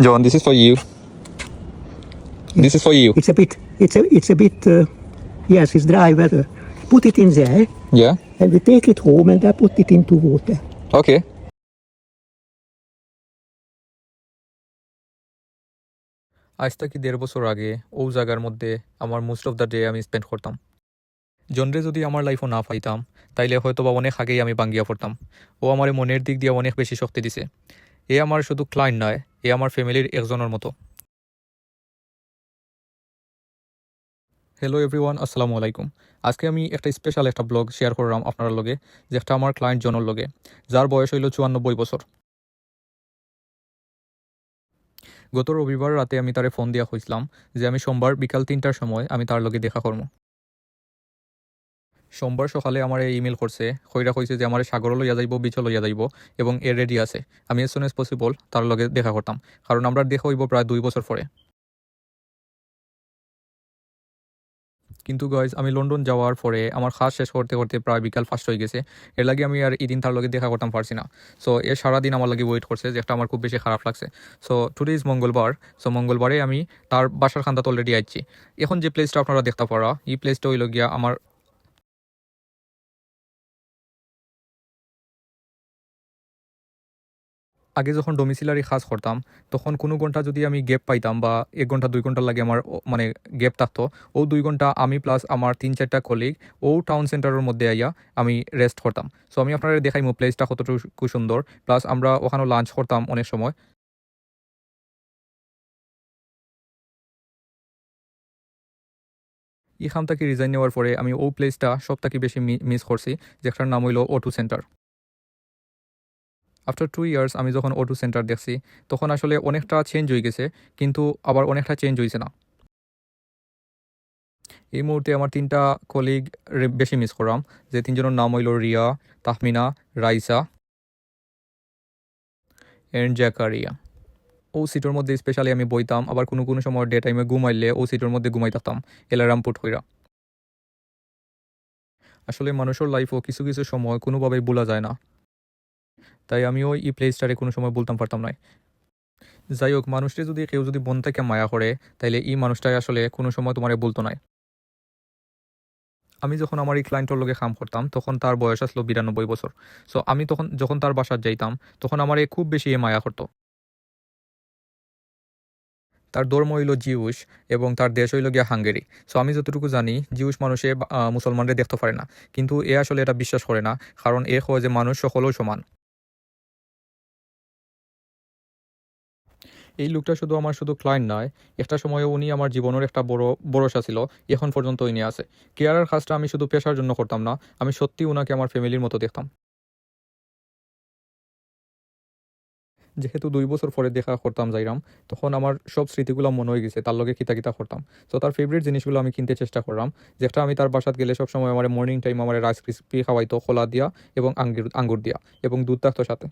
John, this is for you. This is for you. It's a bit, it's a, it's a bit, uh, yes, it's dry weather. Put it in there, Yeah. and we take it home and I put it into water. Okay. আজ থেকে দেড় বছর আগে ও জায়গার মধ্যে আমার most of the day আমি spend করতাম জনরে যদি আমার লাইফও না পাইতাম তাইলে হয়তো বা অনেক আগেই আমি বাঙ্গিয়া পড়তাম ও আমার মনের দিক দিয়ে অনেক বেশি শক্তি দিছে এ আমার শুধু ক্লায়েন্ট নয় এ আমার ফ্যামিলির একজনের মতো। হ্যালো এভরিওয়ান আসসালামু আলাইকুম। আজকে আমি একটা স্পেশাল একটা ব্লগ শেয়ার করলাম আপনার লগে যেটা আমার ক্লায়েন্ট জনের লগে, যার বয়স হইল চুয়ান্নব্বই বছর। গত রবিবার রাতে আমি তারে ফোন দিয়া হয়েছিলাম যে আমি সোমবার বিকাল তিনটার সময় আমি তার লগে দেখা করব সোমবার সকালে আমার ইমেল করছে, কইরা কইছে যে আমার সাগর লইয়া যাইব বিচ লইয়া যাইব এবং এ রেডি আছে। আমি এস সুন এস পসিবল তার লগে দেখা করতাম, কারণ আমরা দেখা হইব প্রায় দুই বছর পরে। কিন্তু গাইজ আমি লন্ডন যাওয়ার পরে আমার খাস শেষ করতে করতে প্রায় বিকাল ফার্স্ট হয়ে গেছে। এর লাগে আমি আর ইদিন তার লগে দেখা করতাম পারছি না। সো এ সারাদিন আমার লাগে ওয়েট করছে যেটা আমার খুব বেশি খারাপ লাগছে। সো টুডে ইজ মঙ্গলবার। সো মঙ্গলবারে আমি তার বাসার খান্দাত অলরেডি আইছি। এখন যে প্লেসটা আপনারা দেখতে পারা, এই প্লেসটা হইল গিয়া আমার আগে যখন ডোমিসিলারি কাজ করতাম, তখন কোনো ঘণ্টা যদি আমি গ্যাপ পাইতাম বা এক ঘণ্টা, দুই ঘণ্টা লাগে আমার মানে গ্যাপ থাকতো, ও দুই ঘণ্টা আমি প্লাস আমার তিন, চারটা কলিগ ও টাউন সেন্টারের মধ্যে আইয়া আমি রেস্ট করতাম। সো আমি আপনারা দেখাইমো প্লেসটা কতটুকু সুন্দর প্লাস আমরা ওখানে লাঞ্চ করতাম অনেক সময়। এখান থেকে রিজাইন নেওয়ার পরে আমি ও প্লেসটা সব থেকে বেশি মিস করছি যেটার নাম হইল O two centre after two years আমি যখন ও টু সেন্টার দেখছি, তখন আসলে অনেকটা চেঞ্জ হয়ে গেছে, কিন্তু আবার অনেকটা চেঞ্জ হয়েছে না। এই মুহূর্তে আমার তিনটা কলিগ বেশি মিস করাম যে তিনজনের নাম হইল রিয়া, তাহমিনা, রাইসা এন্ড জ্যাকারিয়া ও সিটের মধ্যে স্পেশালি আমি বইতাম, আবার কোনো কোনো সময় ডে টাইমে ঘুমাইলে ও সিটের মধ্যে ঘুমাই থাকতাম এলারাম পুট হইরা। আসলে মানুষের লাইফও কিছু কিছু সময় কোনোভাবেই ভোলা যায় না। তাই আমিও এই প্লেসটারে কোনো সময় বলতাম পারতাম না যাই হোক মানুষটি যদি কেউ যদি বন থেকে মায়া করে তাইলে এই মানুষটাই আসলে কোনো সময় তোমারে বলতো না আমি যখন আমার এই ক্লায়েন্টের লগে কাম করতাম তখন তার বয়স আসলো বিরানব্বই বছর। সো আমি তখন যখন তার বাসার যাইতাম তখন আমার এ খুব বেশি এ মায়া করতো। তার ধর্ম হইল জিউস এবং তার দেশ হইল গিয়া হাঙ্গেরি। সো আমি যতটুকু জানি জিউস মানুষে আহ, মুসলমানদের দেখতে পারে না। কিন্তু এ আসলে এটা বিশ্বাস করে না কারণ এ হয় যে মানুষ সকলেও সমান। এই লোকটা শুধু আমার শুধু ক্লায়েন্ট নয়, একটা সময়ে উনি আমার জীবনের একটা বড় ভরসা ছিল, এখন পর্যন্ত উনি আছে। কেয়ারের কাজটা আমি শুধু পেশার জন্য করতাম না, আমি সত্যি উনাকে আমার ফ্যামিলির মতো দেখতাম। যেহেতু দুই বছর পরে দেখা করতাম যাইরাম তখন আমার সব স্মৃতিগুলো মনে হয়ে গেছে, তার লগে কিতা কিতা করতাম। তো তার ফেভারিট জিনিসগুলো আমি কিনতে চেষ্টা করলাম যেটা আমি তার বাসাত গেলে সবসময় আমার মর্নিং টাইম আমার রাইস ক্রিসপি খাওয়াইতো, খোলা দিয়া এবং আঙ্গুর আঙ্গুর দিয়া এবং দুধ থাকতো সাথে।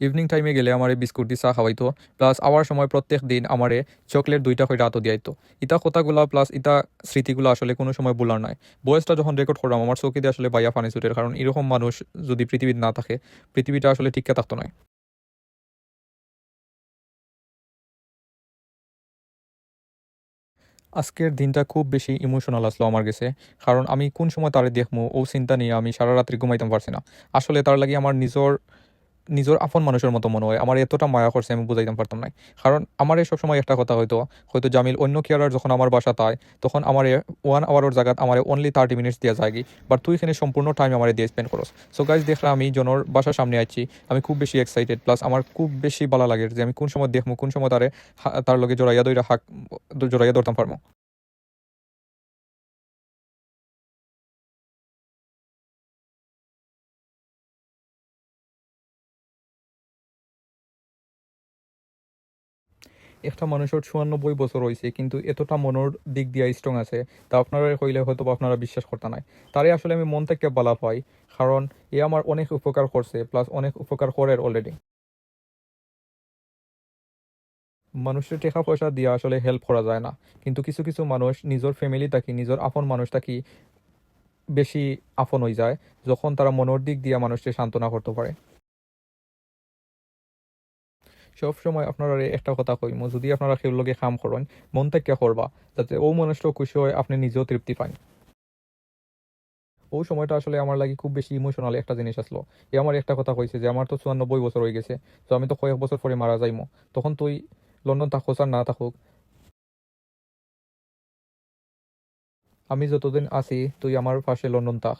ইভিনিং টাইমে গেলে আমারে বিস্কুট দি চা খাওয়াইতো প্লাস আওয়ার সময় প্রত্যেক দিন আমারে চকলেট দুইটা করে রাতও দিয়াইতো। ইতা কথাগুলা প্লাস ইতা স্মৃতিগুলো আসলে কোনো সময় বলার নাই। বয়সটা যখন রেকর্ড করলাম আমার চৌকিতে আসলে বাইয়া ফানি ছুটের কারণ এরকম মানুষ যদি পৃথিবীতে না থাকে পৃথিবীটা আসলে টিকে থাকতো না আজকের দিনটা খুব বেশি ইমোশনাল আসলো আমার কাছে কারণ আমি কোন সময় তারে দেখব ও চিন্তা নিয়ে আমি সারা রাত্রি ঘুমাইতাম পারছি না। আসলে তার লাগে আমার নিজের নিজের আপন মানুষের মতো মনে হয়। আমার এতটা মায়া করছে, আমি বুঝাইতাম পারতাম না কারণ আমার এই সবসময় একটা কথা হয়তো হয়তো জামিল অন্য কেয়ারার যখন আমার বাসা তাই তখন আমার ওয়ান আওয়ারের জায়গাত আমার অনলি থার্টি মিনিটস দিয়ে যায়গি। বাট তুই এখানে সম্পূর্ণ টাইম আমার দিয়ে স্পেন্ড করস। সো গাইজ দেখলাম আমি জনের বাসার সামনে আছি আমি খুব বেশি এক্সাইটেড প্লাস আমার খুব বেশি ভালো লাগে যে আমি কোন সময় দেখব কোন সময় তারে তার লগে জোড়াইয়া দইরা হাক, জোড়াইয়া ধরতাম পারব একটা মানুষের চুয়ান্নব্বই বছর হয়েছে কিন্তু এতটা মনের দিক দিয়া স্ট্রং আছে। তা আপনারা কইলে হয়তো আপনারা বিশ্বাস করতে নাই। তারে আসলে আমি মন থেকে বলা পাই কারণ এ আমার অনেক উপকার করছে প্লাস অনেক উপকার করে অলরেডি মানুষের টাকা পয়সা দিয়ে আসলে হেল্প করা যায় না। কিন্তু কিছু কিছু মানুষ নিজের ফ্যামিলি থাকি নিজের আপন মানুষ থাকি বেশি আপন হয়ে যায়, যখন তারা মনের দিক দিয়ে মানুষকে সান্ত্বনা করতে পারে সব সময় আপনারা একটা কথা কইমু, যদি আপনারা সেও লগে কাম করেন, মন থেকে করবা, যাতে ও মানুষটাও খুশি হয়, আপনি নিজেও তৃপ্তি পান। ও সময়টা আসলে আমার লাগি খুব বেশি ইমোশনাল একটা জিনিস আসলো। এ আমার একটা কথা কইছে যে, আমার তো চুয়ান্নব্বই বছর হয়ে গেছে, তো আমি তো কয়েক বছর পরে মারা যাইমো। তখন তুই লন্ডন থাকোস আর না থাকুক, আমি যতদিন আছি, তুই আমার পাশে লন্ডন থাক।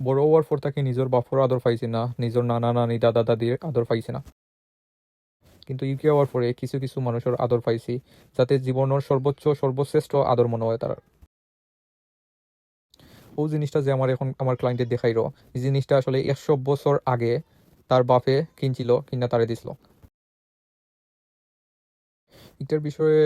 বড় হওয়ার পর তাকে নিজের বাপর আদর পাইছি না, নিজের নানা নানি দাদা দাদির আদর পাইছি না। কিন্তু ইউকে হওয়ার পরে কিছু কিছু মানুষের আদর পাইছি, যাতে জীবনের সর্বোচ্চ, সর্বশ্রেষ্ঠ আদর মনে হয় তার। ও জিনিসটা যে আমার এখন আমার ক্লায়েন্টের দেখাইল, এই জিনিসটা আসলে একশো বছর আগে তার বাপে কিনছিল, কিনা তারে দিছিল। এটার বিষয়ে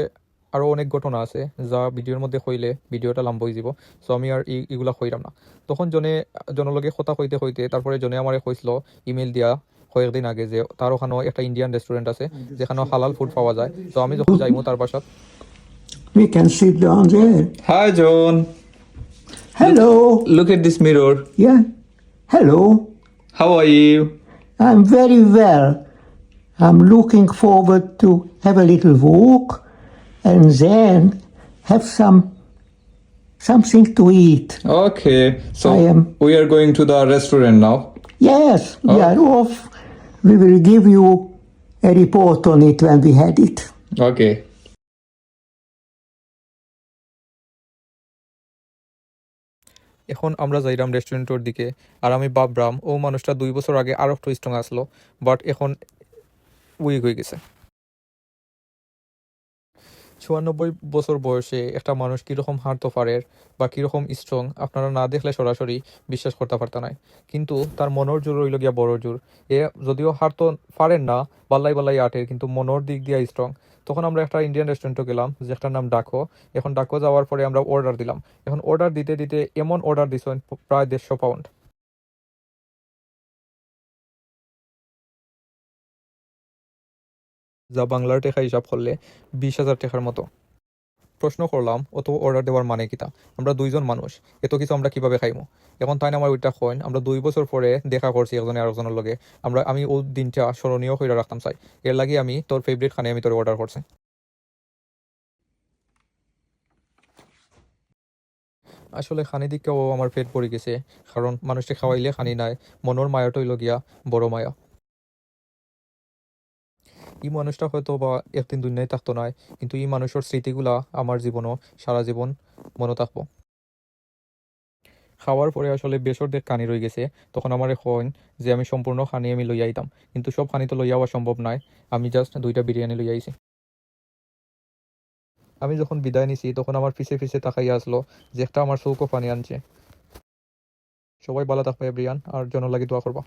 আরও অনেক ঘটনা আছে, যা ভিডিওর মধ্যে কইলে ভিডিওটা লম্বা হয়ে যাব সো আমি আর এগুলা কইরাম না। তখন জনে জনলগে কথা কইতে কইতে, তারপরে জনে আমারে কইছিল ইমেল দিয়া কয়েকদিন আগে যে তার ওখানেও একটা ইন্ডিয়ান রেস্টুরেন্ট আছে যেখানে হালাল ফুড পাওয়া যায় তো আমি যখন যাইমু তার বাসাত We can sit down there. Hi John Hello. Look, look at this mirror. Yeah. Hello. How are you I'm very well. I'm looking forward to have a little walk and then have some something to eat. Okay, so I am- we are going to the restaurant now. Yes, we Oh. are off. We will give you a report on it when we had it. Okay. এখন আমরা যাইরাম রেস্টুরেন্টের দিকে আর আমি বাবরাম ও মানুষটা দুই বছর আগে আরও একটু স্ট্রং আসলো বাট এখন উইক হয়ে গেছে চুয়ান্নব্বই বছর বয়সে একটা মানুষ কীরকম হাঁটতে পারে বা কীরকম স্ট্রং আপনারা না দেখলে সরাসরি বিশ্বাস করতে পারত না। কিন্তু তার মনের জোর রইল গিয়া বড় জোর। এ যদিও হাঁটতে পারেন না বাল্লাই বাল্লাই আটে, কিন্তু মনের দিক দিয়ে স্ট্রং তখন আমরা একটা ইন্ডিয়ান রেস্টুরেন্টে গেলাম যেটার নাম ডাকো। এখন ডাকো যাওয়ার পরে আমরা অর্ডার দিলাম। এখন অর্ডার দিতে দিতে এমন অর্ডার দিছেন প্রায় দেড়শো পাউন্ড যা বাংলার টেকা হিসাব করলে বিশ হাজার টাকার মতো। প্রশ্ন করলাম অত অর্ডার দেওয়ার মানে কিতা আমরা দুইজন মানুষ, এত কিছু আমরা কীভাবে খাইমো? এখন তাই আমার ওইটা কইন, আমরা দুই বছর পরে দেখা করছি একজনে আরেকজনের লগে। আমরা, আমি ও দিনটা স্মরণীয় করে রাখতাম, চাই। এর লাগে আমি তোর ফেভারিট খানে আমি তোর অর্ডার করছি। আসলে খানি দিকেও আমার পেট পড়ে গেছে, কারণ মানুষকে খাওয়াইলে খানি নাই, মনের মায়াটাই লগিয়া বড় মায়া। এই মানুষটা হয়তো বা একদিন দুনিয়ায় থাকতো নাই, কিন্তু এই মানুষের স্মৃতিগুলা আমার জীবনও, সারা জীবন মনে থাকব। খাওয়ার পরে আসলে বেসর দেখ কানি রয়ে গেছে, তখন আমার এখন যে আমি সম্পূর্ণ খানি আমি লইয়া আইতাম, কিন্তু সব খানি তো লইয়া সম্ভব নয় আমি জাস্ট দুইটা বিরিয়ানি লইয়া আইছি। আমি যখন বিদায় নিছি, তখন আমার পিছে পিছে তাকাইয়া আসলো যে একটা আমার চৌকো পানি আনছে। সবাই ভালো থাকবে ব্রিয়ান আর জন লাগি দোয়া করবা।